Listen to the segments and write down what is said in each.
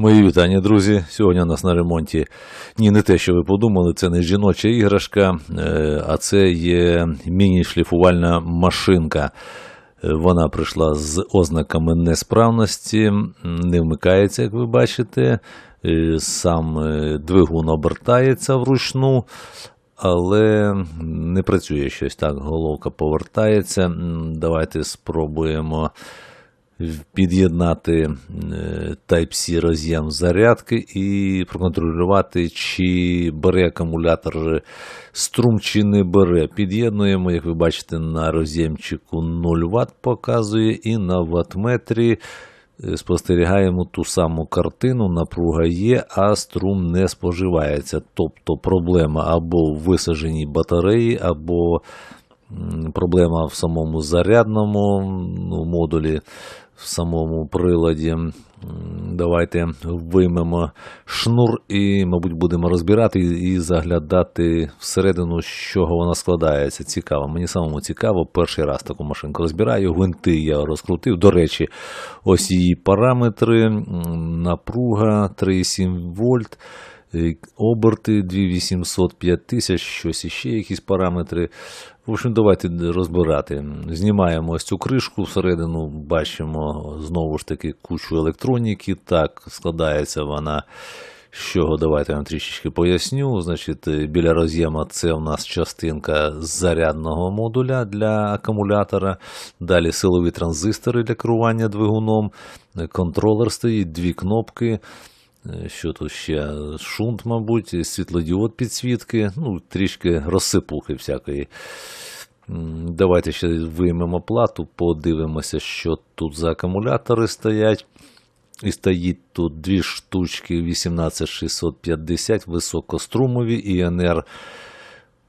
Мої вітання, друзі. Сьогодні у нас на ремонті ні, не те, що ви подумали, це не жіноча іграшка, е, а це є міні-шліфувальна машинка. Е, Вона прийшла з ознаками несправності, не вмикається, як ви бачите. Е, Сам двигун обертається вручну, але не працює щось так. Головка повертається. Давайте спробуємо під'єднати е, Type-C роз'єм зарядки і проконтролювати, чи бере акумулятор струм, чи не бере. Під'єднуємо, як ви бачите, на роз'ємчику 0 Вт показує, і на ваттметрі е, спостерігаємо ту саму картину, напруга є, а струм не споживається. Тобто проблема або в висадженій батареї, або проблема в самому зарядному ну, модулі, в самому приладі. Давайте виймемо шнур і, мабуть, будемо розбирати і заглядати всередину, з чого вона складається. Цікаво. Мені самому цікаво. Перший раз таку машинку розбираю. Гвинти я розкрутив. До речі, ось її параметри, напруга 3,7 вольт. Е, Оберти 2800, 5000, щось іще, якісь параметри. В общем, давайте розбирати. Знімаємо ось цю кришку всередину, бачимо знову ж таки кучу електроніки. Так, складається вона. Чого давайте я вам трішечки поясню. Значить, е, біля роз'єма це у нас частинка зарядного модуля для акумулятора. Далі силові транзистори для керування двигуном. Контролер стоїть, дві кнопки. Е, Що тут ще? Шунт, мабуть, світлодіод підсвітки, ну, трішки розсипухи всякої. Давайте ще виймемо плату, подивимося, що тут за акумулятори стоять. І стоїть тут дві штучки 18650 високострумові ІНР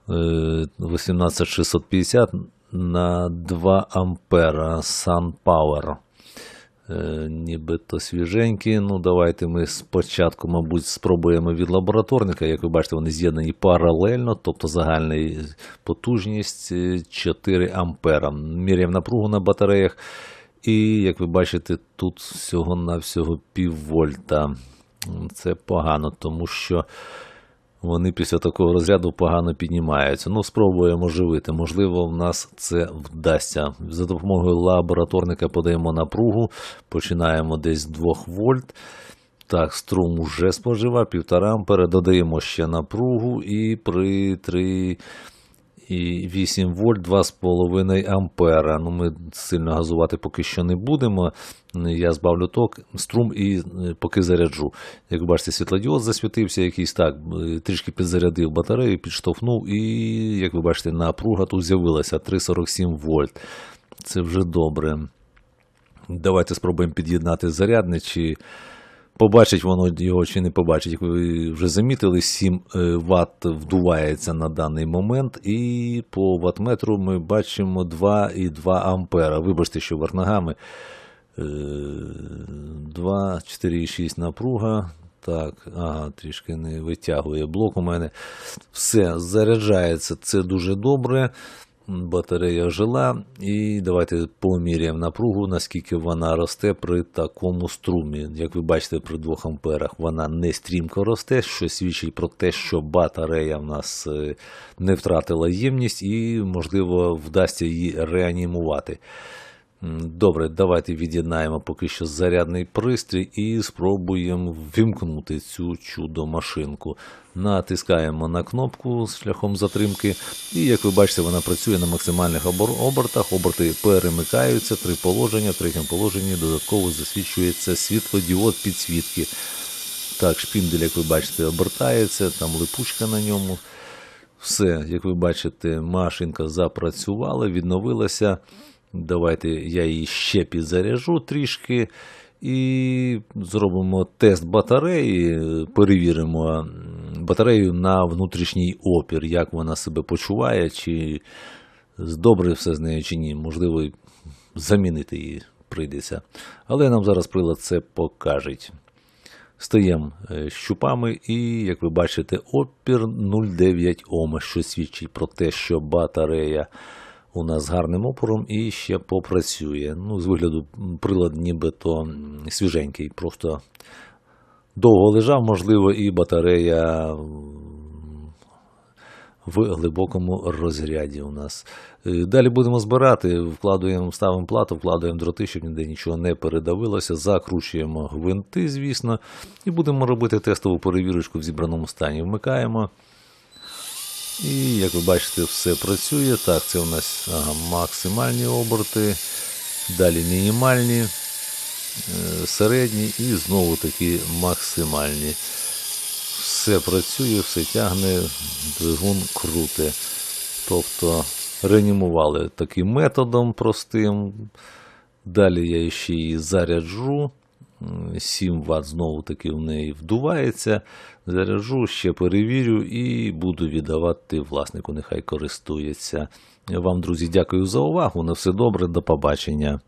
е, 18650 на 2 ампера SunPower. Е, Нібито свіженькі. Ну, давайте ми спочатку, мабуть, спробуємо від лабораторника. Як ви бачите, вони з'єднані паралельно, тобто загальна потужність е, 4 ампера. Міряємо напругу на батареях. І, як ви бачите, тут всього-навсього піввольта. Це погано, тому що вони після такого розряду погано піднімаються. Ну, спробуємо живити. Можливо, в нас це вдасться. За допомогою лабораторника подаємо напругу, починаємо десь з 2 вольт. Так, струм уже споживав 1,5 ампера, додаємо ще напругу і при 3 і 8 вольт 2,5 ампера. Ну, ми сильно газувати поки що не будемо. Я збавлю ток, струм і е, поки заряджу. Як бачите, світлодіод засвітився якийсь так, е, трішки підзарядив батарею, підштовхнув, і, як ви бачите, напруга тут з'явилася 3,47 вольт. Це вже добре. Давайте спробуємо під'єднати зарядне, чи побачить воно його, чи не побачить. Як ви вже замітили, 7 Вт вдувається на даний момент, і по ваттметру ми бачимо 2,2 ампера. Вибачте, що верх ногами. Е, 2, 4,6 напруга. Так, ага, трішки не витягує блок у мене. Все, заряджається, це дуже добре. Батарея жила. І давайте поміряємо напругу, наскільки вона росте при такому струмі. Як ви бачите, при 2 амперах вона не стрімко росте, що свідчить про те, що батарея в нас е, не втратила ємність і, можливо, вдасться її реанімувати. Добре, давайте від'єднаємо поки що зарядний пристрій і спробуємо вимкнути цю чудо-машинку. Натискаємо на кнопку шляхом затримки, і як ви бачите, вона працює на максимальних обертах. Оберти перемикаються, три положення. В третьому положенні додатково засвічується світлодіод підсвітки. Так, шпіндель, як ви бачите, обертається, там липучка на ньому. Все, як ви бачите, машинка запрацювала, відновилася. Давайте я її ще підзаряжу трішки і зробимо тест батареї, перевіримо батарею на внутрішній опір, як вона себе почуває, чи добре все з нею, чи ні. Можливо, замінити її прийдеться. Але нам зараз прилад це покажеть. Стаємо е, щупами, і, як ви бачите, опір 0,9 Ом, що свідчить про те, що батарея у нас гарним опором і ще попрацює. Ну, з вигляду прилад нібито свіженький, просто довго лежав, можливо, і батарея в глибокому розряді у нас. Е, Далі будемо збирати, вкладуємо, ставимо плату, вкладаємо дроти, щоб ніде нічого не передавилося, закручуємо гвинти, звісно, і будемо робити тестову перевірочку в зібраному стані. Вмикаємо. І як ви бачите, все працює. Так, це у нас ага, максимальні оберти, далі мінімальні, е, середні і знову таки максимальні. Все працює, все тягне, двигун круте. Тобто реанімували таким методом простим. Далі я ще її заряджу. М, 7 Вт знову таки в неї вдувається. Заряджу, ще перевірю і буду віддавати власнику, нехай користується. Вам, друзі, дякую за увагу. На все добре, до побачення.